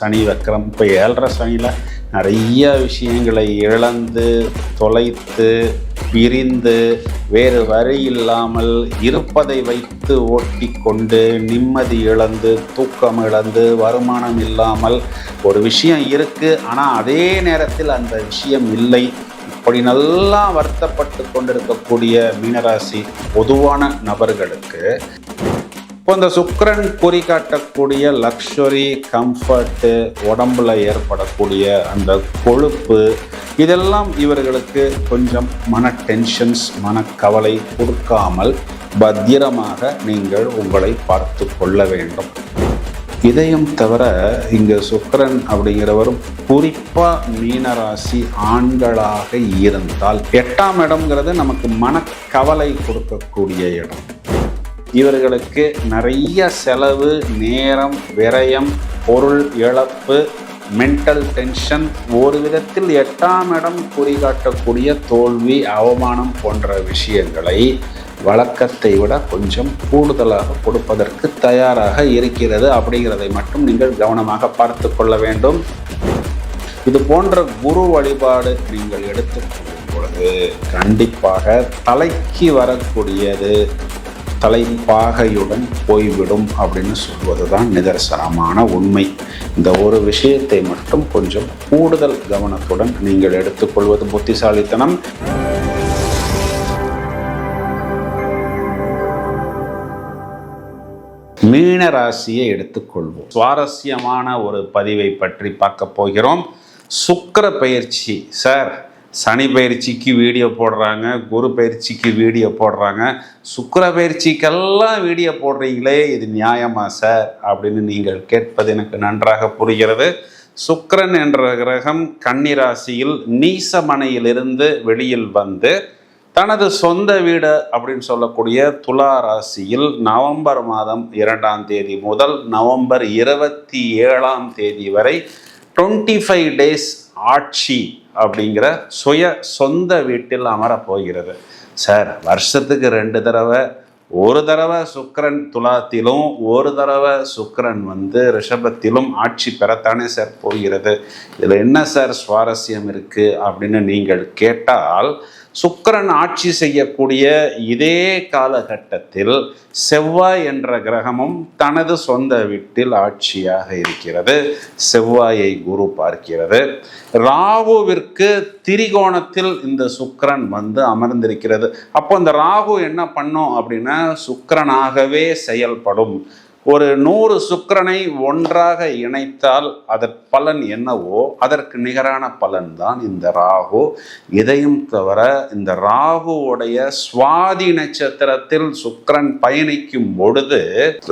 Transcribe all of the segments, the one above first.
சனி வக்கரம். இப்போ ஏழரை சனியில் நிறைய விஷயங்களை இழந்து தொலைத்து பிரிந்து வேறு வரி இல்லாமல் இருப்பதை வைத்து ஓட்டி கொண்டு நிம்மதி இழந்து தூக்கம் இழந்து வருமானம் இல்லாமல் ஒரு விஷயம் இருக்குது ஆனால் அதே நேரத்தில் அந்த விஷயம் இல்லை. இப்படி நல்லா வருத்தப்பட்டு கொண்டிருக்கக்கூடிய மீனராசி பொதுவான நபர்களுக்கு இப்போ இந்த சுக்கிரன் குறிகாட்டக்கூடிய லக்ஸுரி கம்ஃபர்ட்டு உடம்புல ஏற்படக்கூடிய அந்த கொழுப்பு இதெல்லாம் இவர்களுக்கு கொஞ்சம் மன டென்ஷன்ஸ் மனக்கவலை கொடுக்காமல் பத்திரமாக நீங்கள் உங்களை பார்த்து கொள்ள வேண்டும். இதையும் தவிர இங்கே சுக்கரன் அப்படிங்கிறவரும் குறிப்பாக மீனராசி ஆண்களாக இருந்தால் எட்டாம் இடம்ங்கிறது நமக்கு மனக்கவலை கொடுக்கக்கூடிய இடம். இவர்களுக்கு நிறைய செலவு நேரம் விரயம் பொருள் இழப்பு மென்டல் டென்ஷன் ஒரு விதத்தில் எட்டாம் இடம் குறிகாட்டக்கூடிய தோல்வி அவமானம் போன்ற விஷயங்களை வழக்கத்தை விட கொஞ்சம் கூடுதலாக கொடுப்பதற்கு தயாராக இருக்கிறது. அப்படிங்கிறதை மட்டும் நீங்கள் கவனமாக பார்த்து கொள்ள வேண்டும். இது போன்ற குரு வழிபாடு நீங்கள் எடுத்துக்கொள்ளும் பொழுது கண்டிப்பாக தலைக்கு வரக்கூடியது தலைப்பாகையுடன் போய்விடும் அப்படின்னு சொல்வது தான் நிதர்சனமான உண்மை. இந்த ஒரு விஷயத்தை மட்டும் கொஞ்சம் கூடுதல் கவனத்துடன் நீங்கள் எடுத்துக்கொள்வது புத்திசாலித்தனம். மீன ராசியை எடுத்துக்கொள்வோம். சுவாரஸ்யமான ஒரு பதிவை பற்றி பார்க்க போகிறோம். சுக்கர பயிற்சி சார். சனி பயிற்சிக்கு வீடியோ போடுறாங்க குரு பயிற்சிக்கு வீடியோ போடுறாங்க. சுக்கர பயிற்சிக்கெல்லாம் வீடியோ போடுறீங்களே இது நியாயமா சார்? அப்படின்னு நீங்கள் கேட்பது எனக்கு நன்றாக புரிகிறது. சுக்கரன் என்ற கிரகம் கன்னிராசியில் நீசமனையிலிருந்து வெளியில் வந்து தனது சொந்த வீடு அப்படின்னு சொல்லக்கூடிய துலா ராசியில் நவம்பர் மாதம் இரண்டாம் தேதி முதல் நவம்பர் இருபத்தி ஏழாம் தேதி வரை டுவெண்ட்டி ஃபைவ் டேஸ் ஆட்சி அப்படிங்கிற சுய சொந்த வீட்டில் அமரப் போகிறது சார் வருஷத்துக்கு ரெண்டு தடவை ஒரு தடவை சுக்கரன் துலாத்திலும் ஒரு தடவை சுக்கரன் வந்து ரிஷபத்திலும் ஆட்சி பெறத்தானே சார் போகிறது. இதில் என்ன சார் சுவாரஸ்யம் இருக்குது அப்படின்னு நீங்கள் கேட்டால் சுக்கரன் ஆட்சி செய்யக்கூடிய இதே காலகட்டத்தில் செவ்வாய் என்ற கிரகமும் தனது சொந்த வீட்டில் ஆட்சியாக இருக்கிறது. செவ்வாயை குரு பார்க்கிறது. ராகுவிற்கு திரிகோணத்தில் இந்த சுக்கிரன் வந்து அமர்ந்திருக்கிறது. அப்போ இந்த ராகு என்ன பண்ணும் அப்படின்னா சுக்கரனாகவே செயல்படும். ஒரு நூறு சுக்கிரனை ஒன்றாக இணைத்தால் அதன் பலன் என்னவோ அதற்கு நிகரான பலன் தான் இந்த ராகு. இதையும் தவிர இந்த ராகுவுடைய சுவாதி நட்சத்திரத்தில் சுக்கரன் பயணிக்கும் பொழுது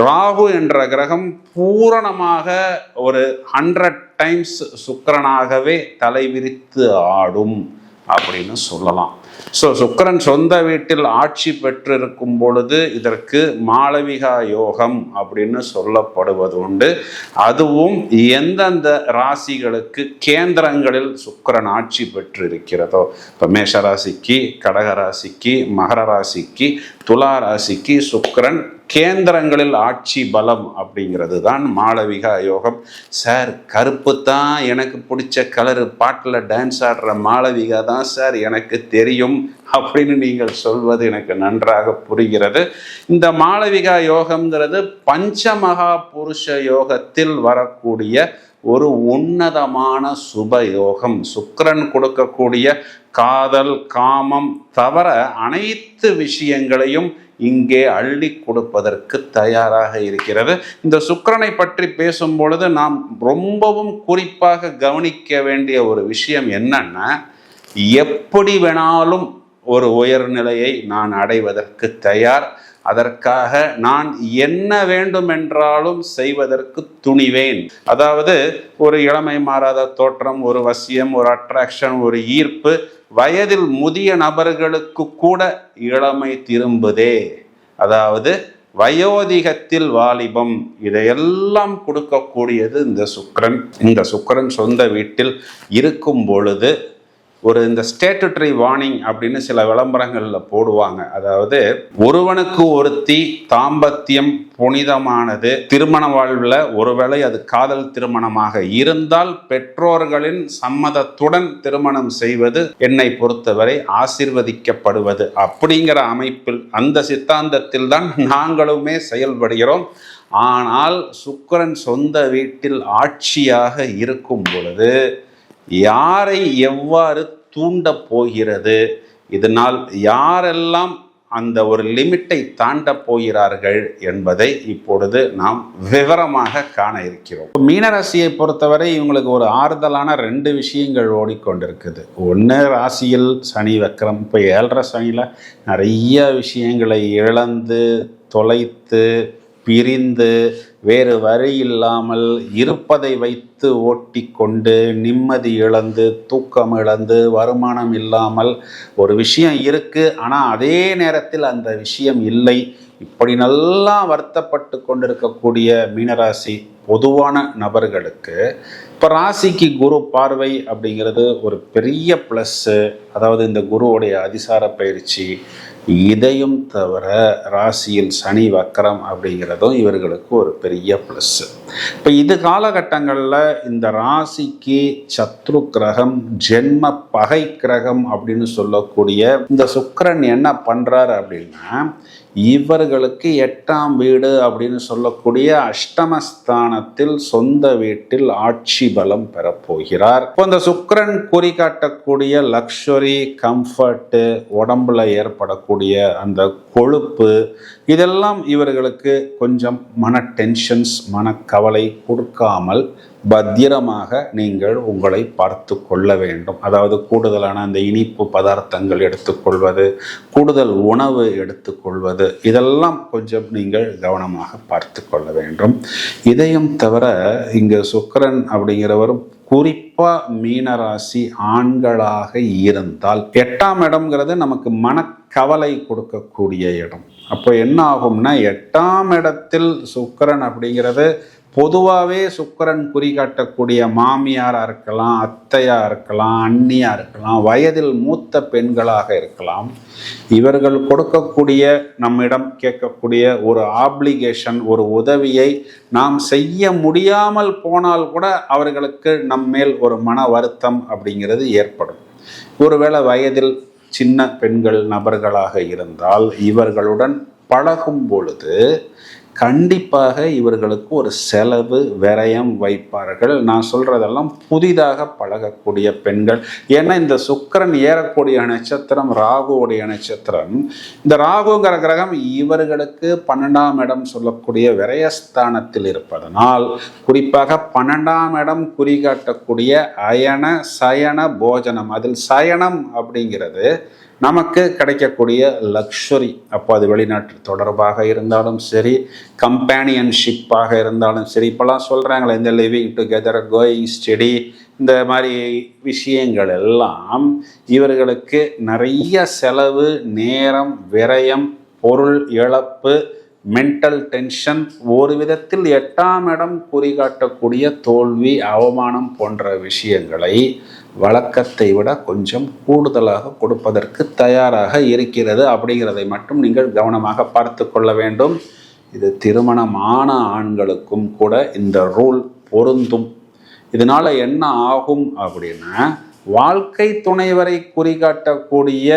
ராகு என்ற கிரகம் பூரணமாக ஒரு ஹண்ட்ரட் டைம்ஸ் சுக்கரனாகவே தலைவிரித்து ஆடும் அப்படின்னு சொல்லலாம். ஸோ சுக்கரன் சொந்த வீட்டில் ஆட்சி பெற்றிருக்கும் பொழுது இதற்கு மாளவிகா யோகம் அப்படின்னு சொல்லப்படுவது உண்டு. அதுவும் எந்தெந்த ராசிகளுக்கு கேந்திரங்களில் சுக்கரன் ஆட்சி பெற்றிருக்கிறதோ இப்போ மேஷ ராசிக்கு கடக ராசிக்கு மகர ராசிக்கு துலா ராசிக்கு சுக்கிரன் கேந்திரங்களில் ஆட்சி பலம் அப்படிங்கிறது தான் மாளவிகா யோகம். சார் கருப்பு தான் எனக்கு பிடிச்ச கலரு பாட்டில் டான்ஸ் ஆடுற மாளவிகா தான் சார் எனக்கு தெரியும் அப்படின்னு நீங்கள் சொல்வது எனக்கு நன்றாக புரிகிறது. இந்த மாளவிகா யோகம்ங்கிறது பஞ்சமகா புருஷ யோகத்தில் வரக்கூடிய ஒரு உன்னதமான சுப யோகம் சுக்கிரன் கொடுக்கக்கூடிய காதல் காமம் தவிர அனைத்து விஷயங்களையும் இங்கே அள்ளி கொடுப்பதற்கு தயாராக இருக்கிறது. இந்த சுக்கிரனை பற்றி பேசும் பொழுது நாம் ரொம்பவும் குறிப்பாக கவனிக்க வேண்டிய ஒரு விஷயம் என்னன்னா எப்படி வேணாலும் ஒரு உயர்நிலையை நான் அடைவதற்கு தயார். அதற்காக நான் என்ன வேண்டுமென்றாலும் செய்வதற்கு துணிவேன். அதாவது ஒரு இளமை மாறாத தோற்றம் ஒரு வசியம் ஒரு அட்ராக்ஷன் ஒரு ஈர்ப்பு வயதில் முதிய நபர்களுக்கு கூட இளமை திரும்புதே. அதாவது வயோதிகத்தில் வாலிபம் இதையெல்லாம் கொடுக்கக்கூடியது இந்த சுக்கிரன். இந்த சுக்கரன் சொந்த வீட்டில் இருக்கும் பொழுது ஒரு இந்த ஸ்டேட்டுட்டரி வார்னிங் அப்படின்னு சில விளம்பரங்களில் போடுவாங்க. அதாவது ஒருவனுக்கு ஒருத்தி தாம்பத்தியம் புனிதமானது திருமண வாழ்வில் ஒருவேளை அது காதல் திருமணமாக இருந்தால் பெற்றோர்களின் சம்மதத்துடன் திருமணம் செய்வது என்னை பொறுத்தவரை ஆசிர்வதிக்கப்படுவது. அப்படிங்கிற அமைப்பில் அந்த சித்தாந்தத்தில் தான் நாங்களுமே செயல்படுகிறோம். ஆனால் சுக்கரன் சொந்த வீட்டில் ஆட்சியாக இருக்கும் பொழுது யாரை எவ்வாறு தூண்ட போகிறது? இதனால் யாரெல்லாம் அந்த ஒரு லிமிட்டை தாண்டப் போகிறார்கள் என்பதை இப்பொழுது நாம் விவரமாக காண இருக்கிறோம். மீனராசியை பொறுத்தவரை இவங்களுக்கு ஒரு ஆறுதலான ரெண்டு விஷயங்கள் ஓடிக்கொண்டிருக்குது. ஒன்று ராசியில் சனி வக்கரம் இப்போ ஏழரை சனியில் நிறைய விஷயங்களை இழந்து தொலைத்து பிரிந்து வேறு வரி இல்லாமல் இருப்பதை வைத்து ஓட்டிக்கொண்டு நிம்மதி இழந்து தூக்கம் இழந்து வருமானம் இல்லாமல் ஒரு விஷயம் இருக்குது ஆனால் அதே நேரத்தில் அந்த விஷயம் இல்லை. இப்படி நல்லா வருத்தப்பட்டு கொண்டிருக்கக்கூடிய மீனராசி பொதுவான நபர்களுக்கு இப்போ ராசிக்கு குரு பார்வை அப்படிங்கிறது ஒரு பெரிய ப்ளஸ்ஸு அதாவது இந்த குருவுடைய அதிசார பயிற்சி இதையும் தவிர ராசியில் சனி வக்கரம் அப்படிங்கிறதும் இவர்களுக்கு ஒரு பெரிய ப்ளஸ்ஸு இப்போ இது காலகட்டங்களில் இந்த ராசிக்கு சத்ரு கிரகம் ஜென்ம பகை கிரகம் அப்படின்னு சொல்லக்கூடிய இந்த சுக்கரன் என்ன பண்ணுறாரு அப்படின்னா இவர்களுக்கு எட்டாம் வீடு அப்படின்னு சொல்லக்கூடிய அஷ்டமஸ்தானத்தில் சொந்த வீட்டில் ஆட்சி பலம் பெறப்போகிறார். இப்போ இந்த சுக்கரன் குறிகாட்டக்கூடிய லக்ஷரி கம்ஃபர்ட்டு உடம்புல ஏற்படக்கூடிய அந்த கொழுப்பு இதெல்லாம் இவர்களுக்கு கொஞ்சம் மன டென்ஷன்ஸ் மனக்கவலை கொடுக்காமல் பத்திரமாக நீங்கள் உங்களை பார்த்து கொள்ள வேண்டும். அதாவது கூடுதலான அந்த இனிப்பு பதார்த்தங்கள் எடுத்துக்கொள்வது கூடுதல் உணவு எடுத்துக்கொள்வது இதெல்லாம் கொஞ்சம் நீங்கள் கவனமாக பார்த்து கொள்ள வேண்டும். இதையும் தவிர இங்கே சுக்கரன் அப்படிங்கிறவரும் குறிப்பாக மீனராசி ஆண்களாக இருந்தால் எட்டாம் இடம்ங்கிறது நமக்கு மனக்கவலை கொடுக்கக்கூடிய இடம். அப்போ என்ன ஆகும்னா எட்டாம் இடத்தில் சுக்கிரன் அப்படிங்கிறது பொதுவாகவே சுக்கிரன் குறிகாட்டக்கூடிய மாமியாராக இருக்கலாம் அத்தையாக இருக்கலாம் அண்ணியாக இருக்கலாம் வயதில் மூத்த பெண்களாக இருக்கலாம். இவர்கள் கொடுக்கக்கூடிய நம்மிடம் கேட்கக்கூடிய ஒரு ஆப்ளிகேஷன் ஒரு உதவியை நாம் செய்ய முடியாமல் போனால் கூட அவர்களுக்கு நம்மேல் ஒரு மன வருத்தம் அப்படிங்கிறது ஏற்படும். ஒருவேளை வயதில் சின்ன பெண்கள் நபர்களாக இருந்தால் இவர்களுடன் பழகும் பொழுது கண்டிப்பாக இவர்களுக்கு ஒரு செலவு விரயம் வைப்பார்கள். நான் சொல்கிறதெல்லாம் புதிதாக பழகக்கூடிய பெண்கள். ஏன்னா இந்த சுக்கிரன் ஏறக்கூடிய நட்சத்திரம் ராகுவுடைய நட்சத்திரம் இந்த ராகுங்கிற கிரகம் இவர்களுக்கு பன்னெண்டாம் இடம் சொல்லக்கூடிய விரயஸ்தானத்தில் இருப்பதனால் குறிப்பாக பன்னெண்டாம் இடம் குறிகாட்டக்கூடிய அயன சயன போஜனம். அதில் சயனம் அப்படிங்கிறது நமக்கு கிடைக்கக்கூடிய லக்ஸுரி அப்போ அது வெளிநாட்டு தொடர்பாக இருந்தாலும் சரி கம்பேனியன்ஷிப்பாக இருந்தாலும் சரி இப்போலாம் சொல்கிறாங்களே இந்த லிவிங் டுகெதர் கோயிங் ஸ்டடி இந்த மாதிரி விஷயங்கள் எல்லாம் இவர்களுக்கு நிறைய செலவு நேரம் விரயம் பொருள் இழப்பு மென்டல் டென்ஷன் ஒரு விதத்தில் எட்டாம் இடம் குறிகாட்டக்கூடிய தோல்வி அவமானம் போன்ற விஷயங்களை வழக்கத்தை விட கொஞ்சம் கூடுதலாக கொடுப்பதற்கு தயாராக இருக்கிறது. அப்படிங்கிறதை மட்டும் நீங்கள் கவனமாக பார்த்து கொள்ள வேண்டும். இது திருமணமான ஆண்களுக்கும் கூட இந்த ரூல் பொருந்தும். இதனால் என்ன ஆகும் அப்படின்னா வாழ்க்கை துணைவரை குறிகாட்டக்கூடிய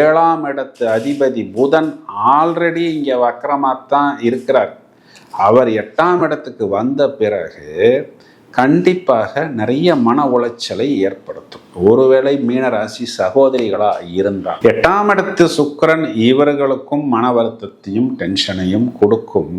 ஏழாம் இடத்து அதிபதி புதன் ஆல்ரெடி இங்கே வக்கரமாகத்தான் இருக்கிறார். அவர் எட்டாம் இடத்துக்கு வந்த பிறகு கண்டிப்பாக நிறைய மன உளைச்சலை ஏற்படுத்தும். ஒருவேளை மீனராசி சகோதரிகளா இருந்தால். எட்டாம் இடத்து சுக்கிரன் இவர்களுக்கும் மன வருத்தத்தையும் டென்ஷனையும் கொடுக்கும்.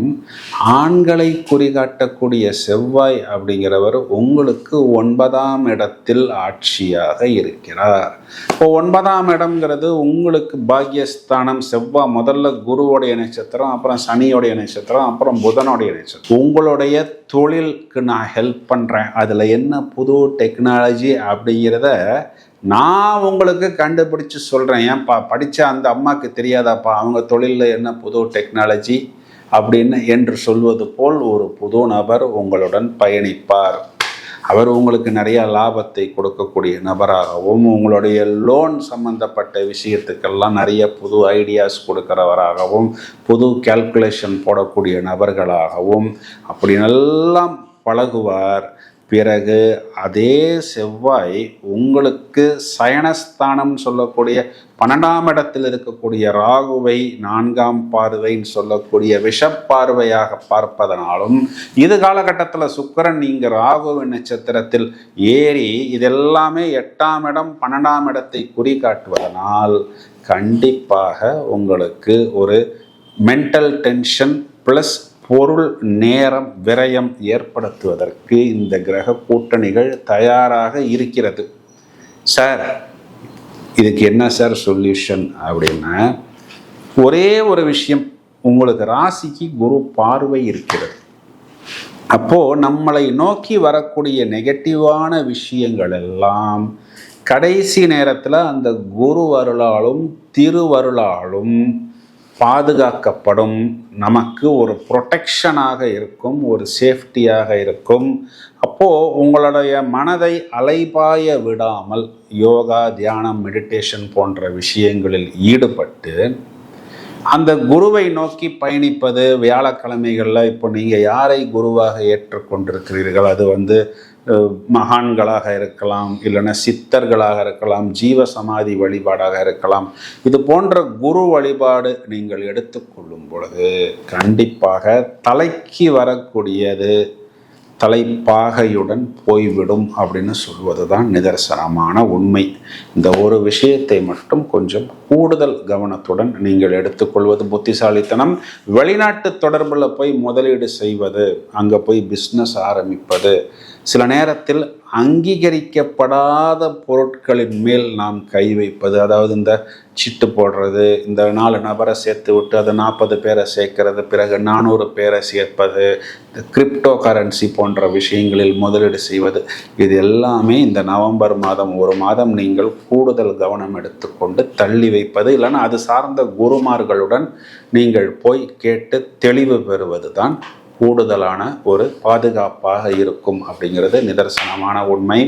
ஆண்களை குறிகாட்டக்கூடிய செவ்வாய் அப்படிங்கிறவர் உங்களுக்கு ஒன்பதாம் இடத்தில் ஆட்சியாக இருக்கிறார். இப்போ ஒன்பதாம் இடம்ங்கிறது உங்களுக்கு பாக்யஸ்தானம் செவ்வாய் முதல்ல குருவோடைய நட்சத்திரம் அப்புறம் சனியோடைய நட்சத்திரம் அப்புறம் புதனுடைய நட்சத்திரம். உங்களுடைய தொழிலுக்கு நான் ஹெல்ப் பண்ணுறேன் அதில் என்ன புது டெக்னாலஜி அப்படிங்கிறத நான் உங்களுக்கு கண்டுபிடிச்சு சொல்கிறேன் ஏன்ப்பா படித்த அந்த அம்மாவுக்கு தெரியாதாப்பா அவங்க தொழிலில் என்ன புது டெக்னாலஜி அப்படின்னு என்று சொல்வது போல் ஒரு புது நபர் உங்களுடன் பயணிப்பார். அவர் உங்களுக்கு நிறைய லாபத்தை கொடுக்கக்கூடிய நபராகவும் உங்களுடைய லோன் சம்பந்தப்பட்ட விஷயத்துக்கெல்லாம் நிறைய புது ஐடியாஸ் கொடுக்கிறவராகவும் புது கால்குலேஷன் போடக்கூடிய நபர்களாகவும் அப்படி எல்லாம் பழகுவார். பிறகு அதே செவ்வாய் உங்களுக்கு சயனஸ்தானம் சொல்லக்கூடிய பன்னெண்டாம் இடத்தில் இருக்கக்கூடிய ராகுவை நான்காம் பார்வைன்னு சொல்லக்கூடிய விஷப்பார்வையாக பார்ப்பதனாலும் இது காலகட்டத்தில் சுக்கரன் நீங்கள் ராகுவின் நட்சத்திரத்தில் ஏறி இதெல்லாமே எட்டாம் இடம் பன்னெண்டாம் இடத்தை குறி காட்டுவதனால் கண்டிப்பாக உங்களுக்கு ஒரு மென்டல் டென்ஷன் ப்ளஸ் பொருள் நேரம் விரயம் ஏற்படுத்துவதற்கு இந்த கிரக கூட்டணிகள் தயாராக இருக்கிறது. சார் இதுக்கு என்ன சார் சொல்யூஷன் அப்படின்னா ஒரே ஒரு விஷயம். உங்களுக்கு ராசிக்கு குரு பார்வை இருக்கிறது. அப்போ நம்மளை நோக்கி வரக்கூடிய நெகட்டிவான விஷயங்கள் எல்லாம் கடைசி நேரத்தில் அந்த குரு அருளாலும் திருவருளாலும் பாதுகாக்கப்படும். நமக்கு ஒரு ப்ரொடெக்ஷனாக இருக்கும் ஒரு சேஃப்டியாக இருக்கும். அப்போது உங்களுடைய மனதை அலைபாய விடாமல் யோகா தியானம் மெடிடேஷன் போன்ற விஷயங்களில் ஈடுபட்டு அந்த குருவை நோக்கி பயணிப்பது வியாழக்கிழமைகளில் இப்போ நீங்கள் யாரை குருவாக ஏற்றுக்கொண்டிருக்கிறீர்கள்? அது வந்து மகான்களாக இருக்கலாம் இல்லைன்னா சித்தர்களாக இருக்கலாம் ஜீவ சமாதி வழிபாடாக இருக்கலாம். இது போன்ற குரு வழிபாடு நீங்கள் எடுத்துக்கொள்ளும் பொழுது கண்டிப்பாக தலைக்கு வரக்கூடியது தலைப்பாகையுடன் போய்விடும் அப்படின்னு சொல்வது தான் நிதர்சனமான உண்மை. இந்த ஒரு விஷயத்தை மட்டும் கொஞ்சம் கூடுதல் கவனத்துடன் நீங்கள் எடுத்துக்கொள்வது புத்திசாலித்தனம். வெளிநாட்டு தொடர்பில் போய் முதலீடு செய்வது அங்கே போய் பிஸ்னஸ் ஆரம்பிப்பது சில நேரத்தில் அங்கீகரிக்கப்படாத பொருட்களின் மேல் நாம் கை வைப்பது அதாவது இந்த சிட்டு போடுறது இந்த நாலு நபரை சேர்த்து விட்டு அதை நாற்பது பேரை சேர்க்கறது பிறகு நானூறு பேரை சேர்ப்பது இந்த கிரிப்டோ கரன்சி போன்ற விஷயங்களில் முதலீடு செய்வது இது எல்லாமே இந்த நவம்பர் மாதம் ஒரு மாதம் நீங்கள் கூடுதல் கவனம் எடுத்துக்கொண்டு தள்ளி வைப்பது இல்லைன்னா அது சார்ந்த குருமார்களுடன் நீங்கள் போய் கேட்டு தெளிவு பெறுவது தான் கூடுதலான ஒரு பாதுகாப்பாக இருக்கும் அப்படிங்கிறது நிதர்சனமான உண்மை.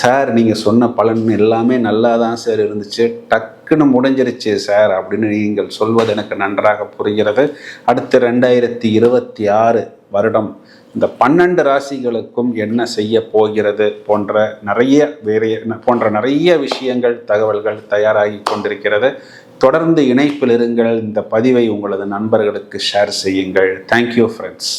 சார் நீங்கள் சொன்ன பலன் எல்லாமே நல்லா தான் சார் இருந்துச்சு. டக்குன்னு முடிஞ்சிருச்சு சார் அப்படின்னு நீங்கள் சொல்வது எனக்கு நன்றாக புரிகிறது. அடுத்து ரெண்டாயிரத்தி இருபத்தி ஆறு வருடம். இந்த பன்னெண்டு ராசிகளுக்கும் என்ன செய்ய போகிறது போன்ற நிறைய வேறு போன்ற நிறைய விஷயங்கள் தகவல்கள் தயாராகி கொண்டிருக்கிறது. தொடர்ந்து இணைப்பில் இருங்கள். இந்த பதிவை உங்களது நண்பர்களுக்கு ஷேர் செய்யுங்கள். Thank you friends